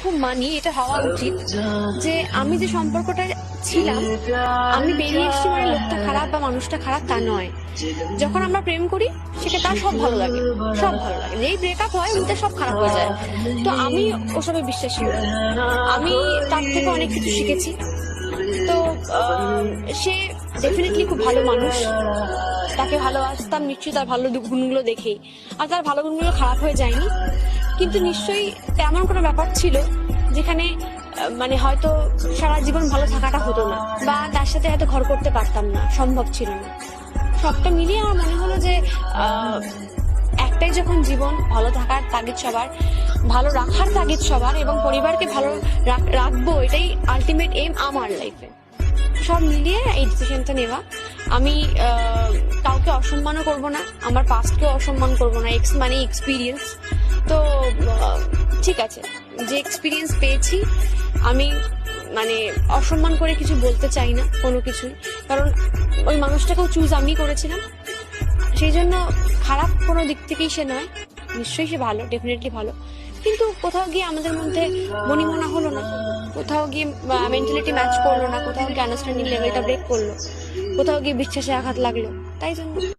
খুব মানি এটা হওয়া উচিত যে আমি যে সম্পর্কটা ছিলাম, আমি বেরিয়ে এসেছি মানে লোকটা খারাপ বা মানুষটা খারাপ তা নয়। যখন আমরা প্রেম করি, সেটা তার সব ভালো লাগে, সব ভালো লাগে। যেই ব্রেকআপ হয় উল্টে সব খারাপ হয়ে যায়। তো আমি ওসবে বিশ্বাসী। আমি তার থেকে অনেক কিছু শিখেছি। তো সে ডেফিনেটলি খুব ভালো মানুষ। তাকে ভালোবাসতাম নিশ্চয়ই তার ভালো গুণগুলো দেখেই। আর তার ভালো গুণগুলো খারাপ হয়ে যায়নি। কিন্তু নিশ্চয়ই তেমন কোনো ব্যাপার ছিল যেখানে মানে হয়তো সারা জীবন ভালো থাকাটা হতো না বা তার সাথে হয়তো ঘর করতে পারতাম না, সম্ভব ছিল না। সবটা মিলিয়ে আমার মনে হলো যে একটাই যখন জীবন ভালো থাকার তাগিদ সবার, ভালো রাখার তাগিদ সবার এবং পরিবারকে ভালো রাখ- রাখব, এটাই আলটিমেট এম আমার লাইফে সব মিলিয়ে এই ডিসিশনটা নেওয়া। আমি কাউকে অসম্মানও করব না, আমার পাস্টকেও অসম্মান করব না এক্স মানে এক্সপিরিয়েন্স তো ঠিক আছে। যে এক্সপিরিয়েন্স পেয়েছি, আমি মানে অসম্মান করে কিছু বলতে চাই না কোনো কিছুই। কারণ ওই মানুষটাকেও চুজ আমি করেছিলাম। সেই জন্য খারাপ কোনো দিক থেকেই সে নয়। নিশ্চয়ই সে ভালো ডেফিনেটলি ভালো। কিন্তু কোথাও গিয়ে আমাদের মধ্যে মনিমনা হলো না। কোথাও গিয়ে মেন্টালিটি ম্যাচ করল না। কোথাও গিয়ে আন্ডারস্ট্যান্ডিং লেভেলটা ব্রেক করল। কোথাও গিয়ে বিশ্বাসে আঘাত লাগল। তাই জন্য